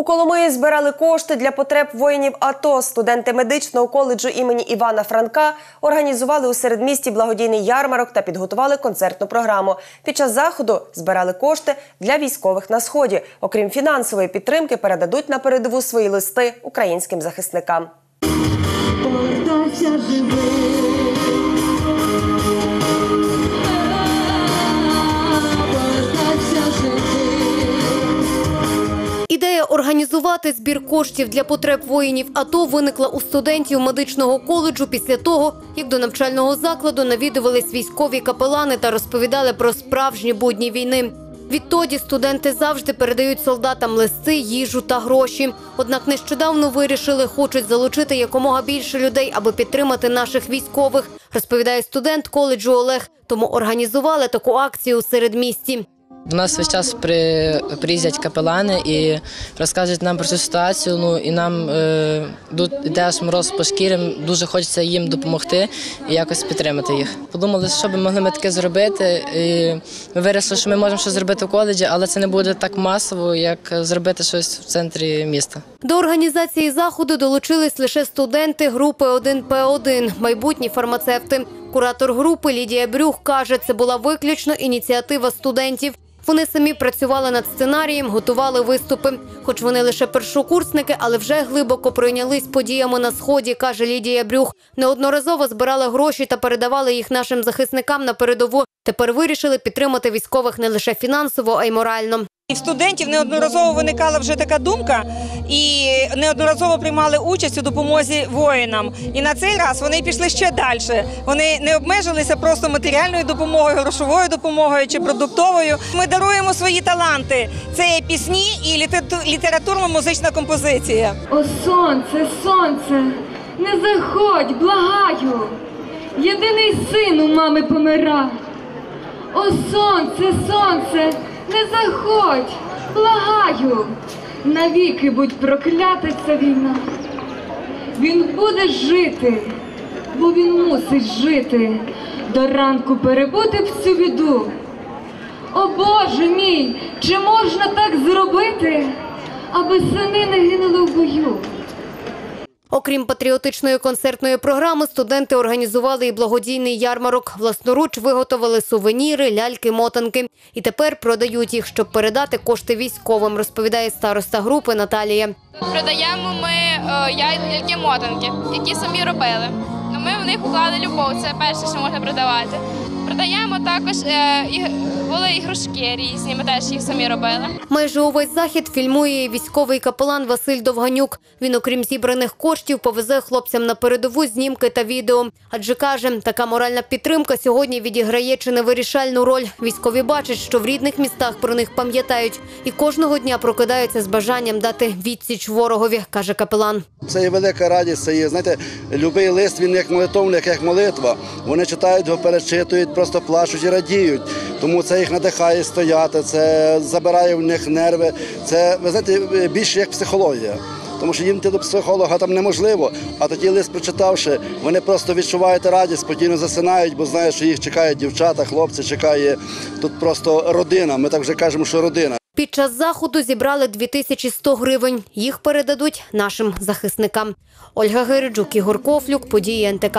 У Коломиї збирали кошти для потреб воїнів АТО. Студенти медичного коледжу імені Івана Франка організували у середмісті благодійний ярмарок та підготували концертну програму. Під час заходу збирали кошти для військових на сході. Окрім фінансової підтримки, передадуть на передову свої листи українським захисникам. Повертайся живий. Організувати збір коштів для потреб воїнів АТО виникла у студентів медичного коледжу після того, як до навчального закладу навідувались військові капелани та розповідали про справжні будні війни. Відтоді студенти завжди передають солдатам листи, їжу та гроші. Однак нещодавно вирішили, хочуть залучити якомога більше людей, аби підтримати наших військових, розповідає студент коледжу Олег. Тому організували таку акцію у середмісті. До нас весь час при, приїздять капелани і розказують нам про цю ситуацію. Ну і нам е, йде аж мороз по шкірі. Дуже хочеться їм допомогти і якось підтримати їх. Подумали, що би могли ми таке зробити. І ми вирішили, що ми можемо щось зробити в коледжі, але це не буде так масово, як зробити щось в центрі міста. До організації заходу долучились лише студенти групи 1П1, майбутні фармацевти. Куратор групи Лідія Брюх каже, це була виключно ініціатива студентів. Вони самі працювали над сценарієм, готували виступи. Хоч вони лише першокурсники, але вже глибоко пройнялись подіями на сході, каже Лідія Брюх. Неодноразово збирали гроші та передавали їх нашим захисникам на передову. Тепер вирішили підтримати військових не лише фінансово, а й морально. І в студентів неодноразово виникала вже така думка, і неодноразово приймали участь у допомозі воїнам. І на цей раз вони пішли ще далі. Вони не обмежилися просто матеріальною допомогою, грошовою допомогою чи продуктовою. Ми даруємо свої таланти. Це є пісні і літературно-музична композиція. О, сонце, сонце, не заходь, благаю. Єдиний син у мами помира. О, сонце, сонце, не заходь, благаю. Навіки будь проклята ця війна. Він буде жити, бо він мусить жити, до ранку перебути всю біду. О Боже мій, чи можна так зробити, аби сини не гинули в бою? Окрім патріотичної концертної програми, студенти організували і благодійний ярмарок. Власноруч виготовили сувеніри, ляльки, мотанки. І тепер продають їх, щоб передати кошти військовим, розповідає староста групи Наталія. Продаємо ми е, яйки мотанки, які самі робили. Ну, Ми в них уклали любов, це перше, що можна продавати. Продаємо також е, і, були ігрушки різні, ми теж їх самі робили. Майже увесь захід фільмує військовий капелан Василь Довганюк. Він, окрім зібраних коштів, повезе хлопцям на передову знімки та відео. Адже каже, така моральна підтримка сьогодні відіграє чи не вирішальну роль. Військові бачать, що в рідних містах про них пам'ятають і кожного дня прокидаються з бажанням дати відсіч ворогові, каже капелан. Це є велика радість, це є, знаєте, любий лист, він як молитовник, як молитва. Вони читають його, перечитують, просто плачуть і радіють. Тому це їх надихає стояти, це забирає в них нерви. Це, ви знаєте, більше як психологія. Тому що їм йти до психолога там неможливо, а тоді лист прочитавши, вони просто відчувають радість, спокійно засинають, бо знають, що їх чекають дівчата, хлопці, чекає тут просто родина. Ми так вже кажемо, що родина. Під час заходу зібрали 2100 гривень. Їх передадуть нашим захисникам. Ольга Гириджук, Ігор Кофлюк, події НТК.